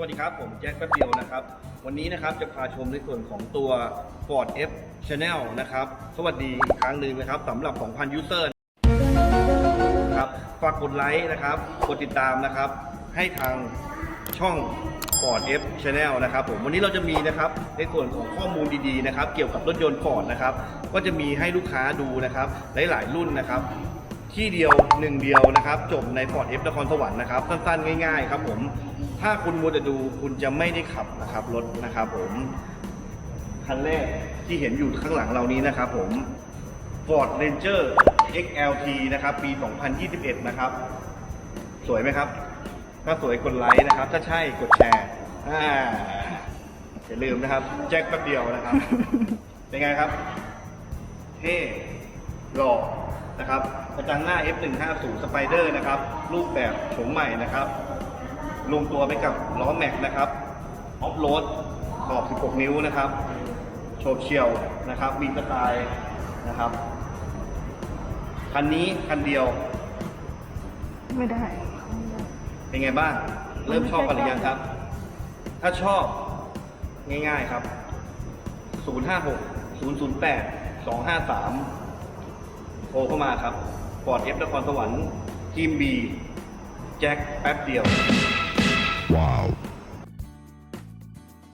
สวัสดีครับ ผมแจ็คแป๊บเดียวนะครับ วันนี้นะครับจะพาชมในส่วนของตัว Ford F Channel นะครับ สวัสดีอีกครั้งหนึ่งนะครับสำหรับ 2,000 ยูเซอร์ครับฝากกดไลค์นะครับ กดติดตามนะครับ ให้ทางช่อง Ford F Channel นะครับผมวันนี้เราจะมีนะครับในส่วนของข้อมูลดีๆนะครับ เกี่ยวกับรถยนต์ Ford นะครับ ก็จะมีให้ลูกค้าดูนะครับหลายๆรุ่นนะครับ ที่เดียวหนึ่งเดียวนะครับ จบใน Ford F นครสวรรค์นะครับ สั้นๆ ง่ายๆ ครับผม ถ้าคุณมัวแต่ดูคุณจะไม่ได้ขับนะครับรถนะครับผมคันแรกที่เห็นอยู่ข้างหลังเรานี้นะครับผม Ford Ranger XLT นะครับ ปี 2021 นะครับ สวยไหมครับ ถ้าสวยกดไลค์นะครับ ถ้าใช่กดแชร์อ่าอย่าลืมนะครับ แจ็คแป๊บเดียวนะครับ เป็นไงครับ เท่หล่อ นะครับกระจังหน้า F150 Spider นะครับรูปแบบโฉมใหม่นะครับลงตัวไปกับล้อแม็กนะครับออฟโรดขอบ 16 นิ้วนะครับโฉบเฉี่ยวนะครับมีสไตล์นะครับคันนี้คันเดียว ไม่ได้ เป็นไงบ้าง เริ่มชอบกันหรือยังครับ ถ้าชอบง่ายๆครับ 056 008 253 โทรเข้ามาครับปอดเอฟนครสวรรค์ทีมบีแจ็คแป๊บเดียว